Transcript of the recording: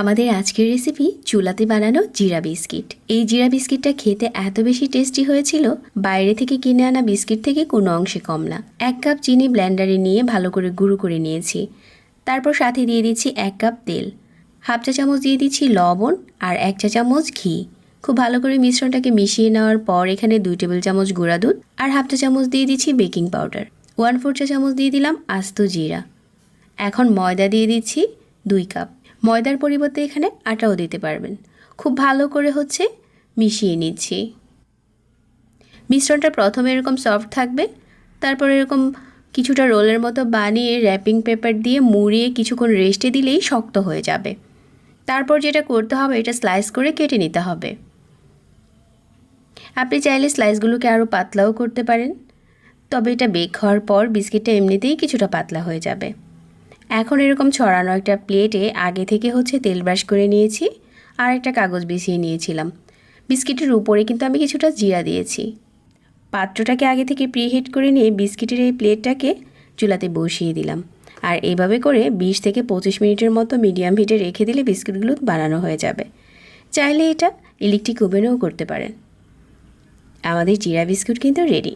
আমাদের আজকের রেসিপি চুলাতে বানানো জিরা বিস্কিট। এই জিরা বিস্কিটটা খেতে এত বেশি টেস্টি হয়েছিল, বাইরে থেকে কিনে আনা বিস্কিট থেকে কোনো অংশে কম না। এক কাপ চিনি ব্ল্যান্ডারে নিয়ে ভালো করে গুঁড়ো করে নিয়েছি। তারপর সাথে দিয়ে দিচ্ছি এক কাপ তেল। হাফ চা চামচ দিয়ে দিচ্ছি লবণ আর এক চা চামচ ঘি। খুব ভালো করে মিশ্রণটাকে মিশিয়ে নেওয়ার পর এখানে দুই টেবিল চামচ গুঁড়া দুধ আর হাফ চা চামচ দিয়ে দিচ্ছি বেকিং পাউডার ওয়ান ফোর চা চামচ দিয়ে দিলাম আস্ত জিরা। এখন ময়দা দিয়ে দিচ্ছি দুই কাপ। ময়দার পরিবর্তে এখানে আটাও দিতে পারবেন। খুব ভালো করে হচ্ছে মিশিয়ে নিচ্ছি। মিশ্রণটা প্রথমে এরকম সফট থাকবে, তারপর এরকম কিছুটা রোলের মতো বানিয়ে র্যাপিং পেপার দিয়ে মুড়িয়ে কিছুক্ষণ রেস্টে দিলেই শক্ত হয়ে যাবে। তারপর যেটা করতে হবে, এটা স্লাইস করে কেটে নিতে হবে। আপনি চাইলে স্লাইসগুলোকে আরও পাতলাও করতে পারেন, তবে এটা বেক হওয়ার পর বিস্কিটটা এমনিতেই কিছুটা পাতলা হয়ে যাবে। এখন এরকম ছড়ানো একটা প্লেটে আগে থেকে হচ্ছে তেল ব্রাশ করে নিয়েছি আর একটা কাগজ বিছিয়ে নিয়েছিলাম। বিস্কিটের উপরে কিন্তু আমি কিছুটা জিরা দিয়েছি। পাত্রটাকে আগে থেকে প্রিহিট করে নিয়ে বিস্কিটের এই প্লেটটাকে চুলাতে বসিয়ে দিলাম। আর এইভাবে করে বিশ থেকে পঁচিশ মিনিটের মতো মিডিয়াম হিটে রেখে দিলে বিস্কিটগুলো বানানো হয়ে যাবে। চাইলে এটা ইলেকট্রিক ওভেনেও করতে পারেন। আমাদের জিরা বিস্কুট কিন্তু রেডি